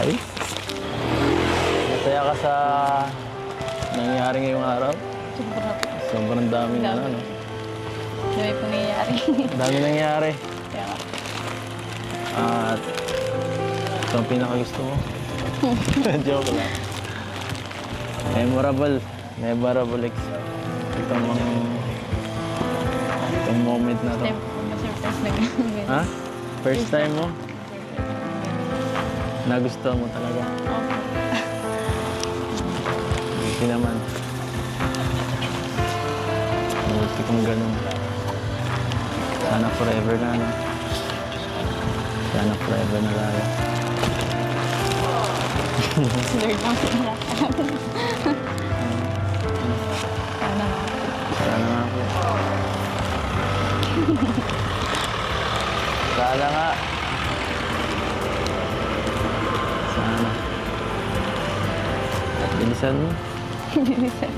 Ay. Masaya ka sa nangyayari ngayong araw? Sobra po. Sobrang dami na Dami. ano. Dami po nangyayari. Dami nangyayari. Kaya nga. At ito ang pinakagusto mo. Joke lang. Memorable. Memorable ex. Itong mga itong moment na to. Time po na ganyan. Ha? First time mo? Nagustuhan mo talaga. Opo. Hindi naman. Buti kung ganun. Sana forever na, no? Sana forever na tayo. Lord po na. Sana nga. Sana nga po. Sana nga. Sana. Bilisan mo. Bilisan.